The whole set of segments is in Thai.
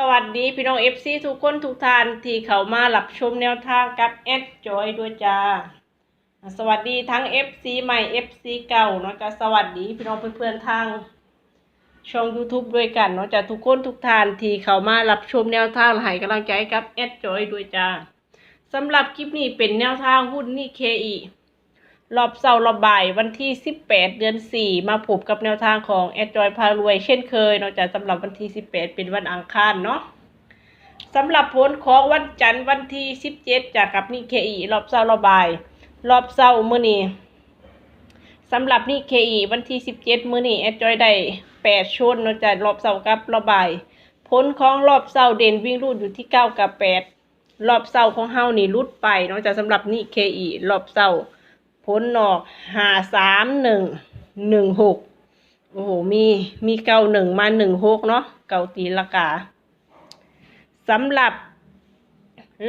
สวัสดีพี่น้อง FC ทุกคนทุกท่านที่เข้ามารับชมแนวทางกับแอดจอยด้วยจ้า สวัสดีทั้ง FC ใหม่ FC เก่าเนาะจ้าสวัสดีพี่น้องเพื่อนๆทางช่อง YouTube ด้วยกันเนาะจ้าทุกคนทุกท่านที่เข้ามารับชมแนวทางและให้กำลังใจกับแอดจอยด้วยจ้าสำหรับคลิปนี้เป็นแนวทางหุ้นนี่ KE รอบเสาร์รอบบ่ายวันที่ 18 เดือน 4 มาพบกับแนวทางของแอดจอยพารวย เช่นเคยเนาะจ้ะสำหรับวันที่ 18 เป็นวันอังคารเนาะสำหรับผลของวันจันทร์วันที่ 17 จากกับนี่เคอีรอบเสาร์รอบบ่าย รอบเสาร์มื้อนี้สำหรับนี่เคอีวันที่ 17 มื้อนี้แอดจอยได้ 8ชนเนาะจ้ะรอบเสาร์กับรอบบ่ายผลของรอบเสาร์เด่นวิ่งรูดอยู่ที่ 9 กับ 8 รอบเสาร์ของเฮานี่รุดไปเนาะจ้ะสำหรับนี่เคอีรอบเสาร์ ผลออกหาสามหนึ่งหนึ่งหกโอ้โหมีมีเก้าหนึ่งมาหนึ่งหกเนาะเก้าตีละกาสำหรับ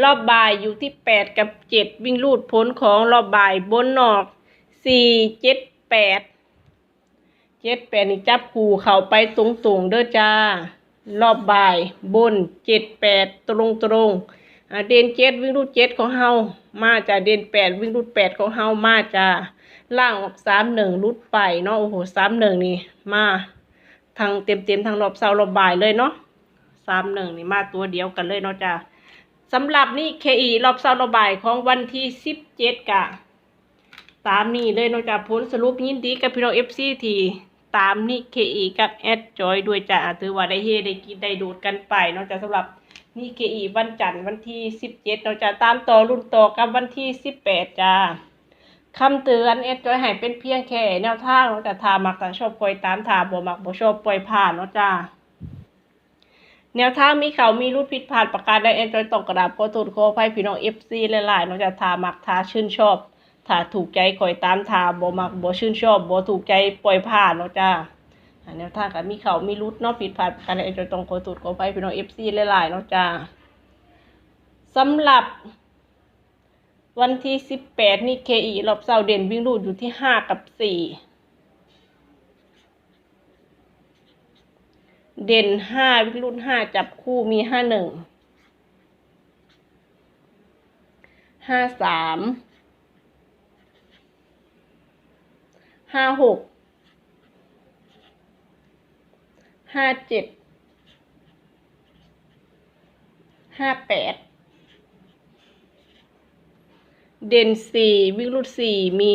รอบบ่ายอยู่ที่แปดกับเจ็ดวิ่งลูดผลของรอบบ่ายบนออกสี่เจ็ดแปดเจ็ดแปดนี่จับคู่เข้าไปตรงๆเด้อจ้ารอบบ่ายบนเจ็ดแปดตรงตรง เด่นเจ็ดวิ่งรูดเจ็ดของเฮามาจ้ะเด่นแปดวิ่งรูดแปดของเฮามาจ้ะล่างออกสามหนึ่งรุดไปเนาะโอ้โหสามหนึ่งนี่มาทางเต็มเต็มๆทางรอบเสารอบบ่ายเลยเนาะสามหนึ่งนี่มาตัวเดียวกันเลยเนาะจ้ะสำหรับนี่เคอีรอบเสารอบบ่ายของวันที่สิบเจ็ดกะตามนี่เลยเนาะจ้ะผลสรุปยินดีกับพี่น้องเอฟซีทีตามนี่เคอีกับแอดจอยด้วยจ้ะถือว่าได้เฮได้กินได้ดูดกันไปเนาะจ้ะสำหรับ นี่เคอีวันจันทร์วันที่สิบเจ็ดเราจะตามต่อรุ่นต่อกับวันที่สิบแปดจ้าคำเตือนเอ็ดจอยให้เป็นเพียงแค่แนวทางเราจะทามักแต่ชอบปล่อยตามทาบ่มักบ่ชอบปล่อยผ่านเนาะจ้าแนวทางมีเขามีรูดผิดพลาดประการใดเอ็ดจอยตกกระดาบขอโทษขออภัยพี่น้องเอฟซีหลายๆเนาจะทามักทาชื่นชอบถ้าถูกใจคอยตามทาบ่มักบ่ชื่นชอบบ่ถูกใจปล่อยผ่านเนาะจ้า แนวทางกับมีเขามีรุดเนาะผิดพลาดกันไอ้จอยตรงโคตุดโคไปพี่น้องเอฟซีหลายๆเนาะจ้าสำหรับ วันที่สิบแปดนี่เคอีรอบเสาเด่นวิ่งรูดอยู่ที่ห้ากับสี่เด่นห้าวิ่งรูดห้าจับคู่มีห้าหนึ่งห้าสามห้าหก ห้าเจ็ดห้าแปดเด่นสี่วิ่งรูดสี่มี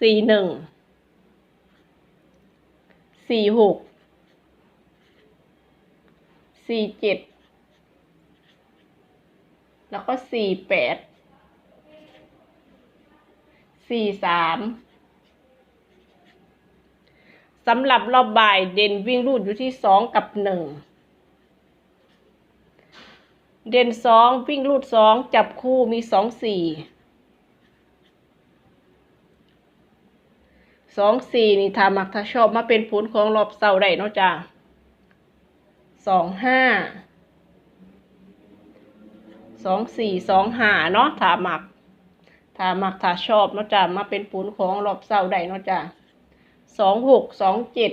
สี่หนึ่งสี่หกสี่เจ็ดแล้วก็สี่แปดสี่สาม สำหรับรอบบ่ายเด่นวิ่งรูดอยู่ที่สองกับหนึ่งเด่นสองวิ่งรูดสองจับคู่มีสองสี่สองสี่นี่ถ้ามักถ้าชอบมาเป็นผลของรอบเสาร์ได้เนาะจ้าสองห้าสองสี่สองห้าเนาะถ้ามักถ้ามักถ้าชอบเนาะจ้ามาเป็นผลของรอบเสาร์ได้เนาะจ้า สองหกสองเจ็ด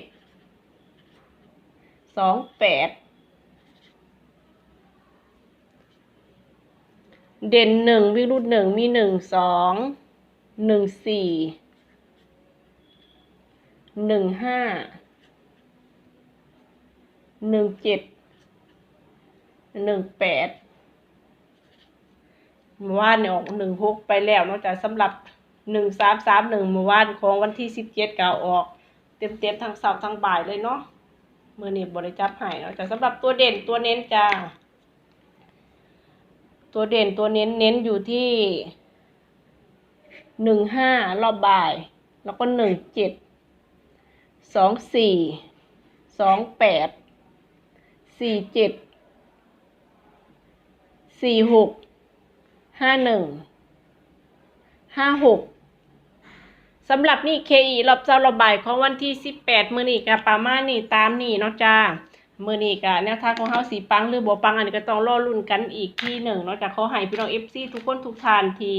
สองแปดเด่นหนึ่งวิรูดหนึ่งมีหนึ่งสองหนึ่งสี่หนึ่งห้าหนึ่งเจ็ดหนึ่งแปดเมื่อวานเนี่ยออกหนึ่งหกไปแล้วนอกจากสำหรับ หนึ่งสามสามหนึ่งเมื่อวานของวันที่สิบเจ็ดก็ออก เต็มเต็มทั้งเสาร์ทั้งบ่ายเลยเนาะเมื่อนี้บริจับหายเนาะแต่สำหรับตัวเด่นตัวเน้นจ้า ตัวเด่นตัวเน้นเน้นอยู่ที่หนึ่งห้ารอบบ่าย แล้วก็หนึ่งเจ็ดสองสี่สองแปดสี่เจ็ดสี่หกห้าหนึ่งห้าหก สำหรับนี่เคอีรอบเจ้ารอบายของวันที่สิบแปดมือนี่กับปามานี่ตามนี่เนาะจ้ามือนี่กับแนวทางของเฮาสีปังหรือบัวปังอันนี้ก็ต้องรอรุ่นกันอีกที่หนึ่งเนาะจากเขาให้พี่น้องเอฟซีทุกคนทุกทานที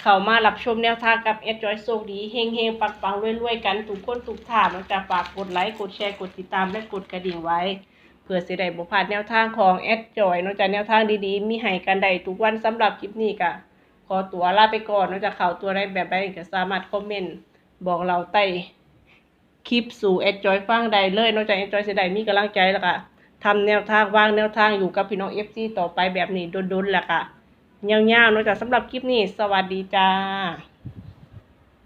เข้ามารับชมแนวทางกับเอจอยโชคดีเฮงเฮงปังปังรวยๆกันทุกคนทุกทานเนาะจากฝากกดไลค์กดแชร์กดติดตามและกดกระดิ่งไว้ เพื่อสิได้บ่พลาดแนวทางของแอดจอยเนาะจ้ะแนวทางดีๆ มีให้กันได้ทุกวันสำหรับคลิปนี้ก็ ขอตัวลาไปก่อนนอกจากข่าวตัวได้แบบใดก็สามารถคอมเมนต์บอกเราใต้คลิปสู่แอดจอยฟังใดเลยนอกจากแอดจอยเสิได้มีกำลังใจแล้วก็ทำแนวทางวางแนวทางอยู่กับพี่น้องเอฟซีต่อไปแบบนี้ดุนๆแหละค่ะยาๆนอกจากสำหรับคลิปนี้ สวัสดีจ้า